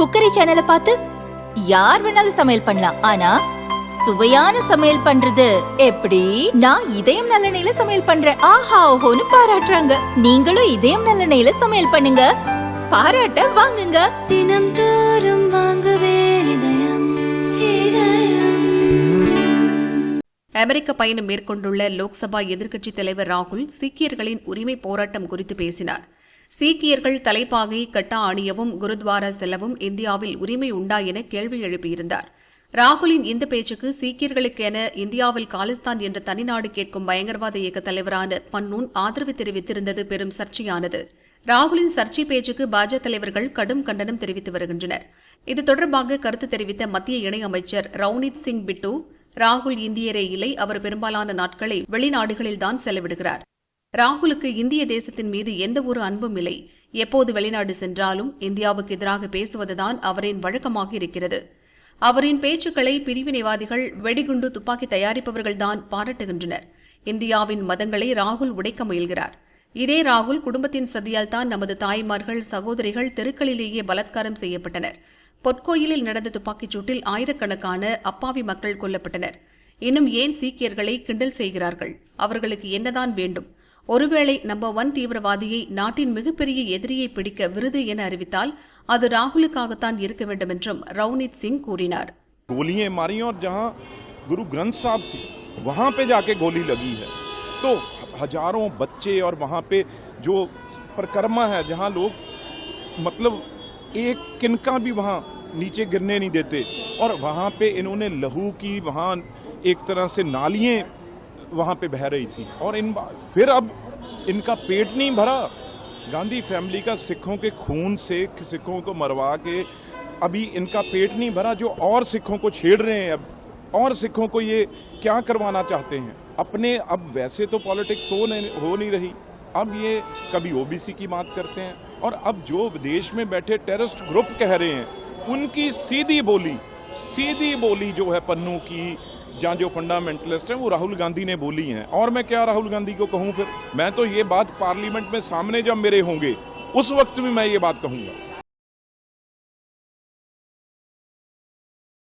Cookery சேனலை பார்த்து யார் வேணாலும் சமையல் பண்ணலாம். ஆனா சுவையான சமையல் பண்றது எப்படி? நான் இதயம் நல்லெண்ணெயில சமையல் பண்றேன். ஆஹா ஓஹோன்னு பாராட்டுறாங்க. நீங்களும் இதயம் நல்லெண்ணெயில சமையல் பண்ணுங்க. பாராட்ட வாங்குங்க. தினம் தோறும் வாங்குவே அமெரிக்க பயணம் மேற்கொண்டுள்ள லோக்சபா எதிர்க்கட்சித் தலைவர் ராகுல் சீக்கியர்களின் உரிமை போராட்டம் குறித்து பேசினார். சீக்கியர்கள் தலைப்பாகை கட்டா அணியவும் குருத்வாரா செல்லவும் இந்தியாவில் உரிமை உண்டா என கேள்வி எழுப்பியிருந்தார். ராகுலின் இந்த பேச்சுக்கு சீக்கியர்களுக்கென இந்தியாவில் காலிஸ்தான் என்ற தனிநாடு கேட்கும் பயங்கரவாத இயக்க தலைவரான பன்னூன் ஆதரவு தெரிவித்திருந்தது பெரும் சர்ச்சையானது. ராகுலின் சர்ச்சை பேச்சுக்கு பாஜக தலைவர்கள் கடும் கண்டனம் தெரிவித்து வருகின்றனர். இது தொடர்பாக கருத்து தெரிவித்த மத்திய இணையமைச்சர் ரவுனித் சிங் பிட்டு ராகுல் இந்தியரே இல்லை அவர் பெரும்பாலான நாட்களை வெளிநாடுகளில்தான் செலவிடுகிறார். ராகுலுக்கு இந்திய தேசத்தின் மீது எந்த ஒரு அன்பும் இல்லை. எப்போது வெளிநாடு சென்றாலும் இந்தியாவுக்கு எதிராக பேசுவதுதான் அவரின் வழக்கமாக இருக்கிறது. அவரின் பேச்சுக்களை பிரிவினைவாதிகள் வெடிகுண்டு துப்பாக்கி தயாரிப்பவர்கள்தான் பாராட்டுகின்றனர். இந்தியாவின் மதங்களை ராகுல் உடைக்க முயல்கிறார். இதே ராகுல் குடும்பத்தின் சதியால் தான் நமது தாய்மார்கள் சகோதரிகள் தெருக்களிலேயே பலாத்காரம் செய்யப்பட்டனர். பொற்கோயிலில் நடந்த துப்பாக்கிச் சூட்டில் ஆயிரக்கணக்கான அப்பாவி மக்கள் கொல்லப்பட்டனர். இன்னும் ஏன் சீக்கியர்களை கிண்டல் செய்கிறார்கள்? அவர்களுக்கு என்னதான் வேண்டும்? ஒருவேளை நம்பர் ஒன் தீவிரவாதியை நாட்டின் மிகப்பெரிய எதிரியை பிடிக்க விருது என அறிவித்தால் அது ராகுலுக்காகத்தான் இருக்க வேண்டும் என்றும் ரவுனித் சிங் கூறினார் गोलियां मारी और जहां गुरु ग्रंथ साहब थी वहां पे जाके गोली लगी है तो हजारों बच्चे और वहां पे जो परिक्रमा है जहां लोग मतलब एक किनका भी वहां नीचे गिरने नहीं देते और वहां पे इन्होंने लहू की वहां एक तरह से नालियां वहां पे बह रही थी और इन बा- फिर अब इनका पेट नहीं भरा। गांधी फैमिली का सिखों के खून से, सिखों को मरवा के अभी इनका पेट नहीं भरा, जो और सिखों को छेड़ रहे हैं अब। और सिखों को ये क्या करवाना चाहते हैं? अपने अब वैसे तो पॉलिटिक्स हो नहीं हो नहीं रही। अब ये कभी ओबीसी की बात करते हैं और अब जो विदेश में बैठे टेररिस्ट ग्रुप कह रहे हैं, उनकी सीधी बोली सीधी बोली जो है पन्नू की जहाँ जो फंडामेंटलिस्ट हैं, वो राहुल गांधी ने बोली हैं। और मैं क्या राहुल गांधी को कहूँ फिर? मैं तो ये बात पार्लियामेंट में सामने जब मेरे होंगे, उस वक्त भी मैं ये बात कहूँगा।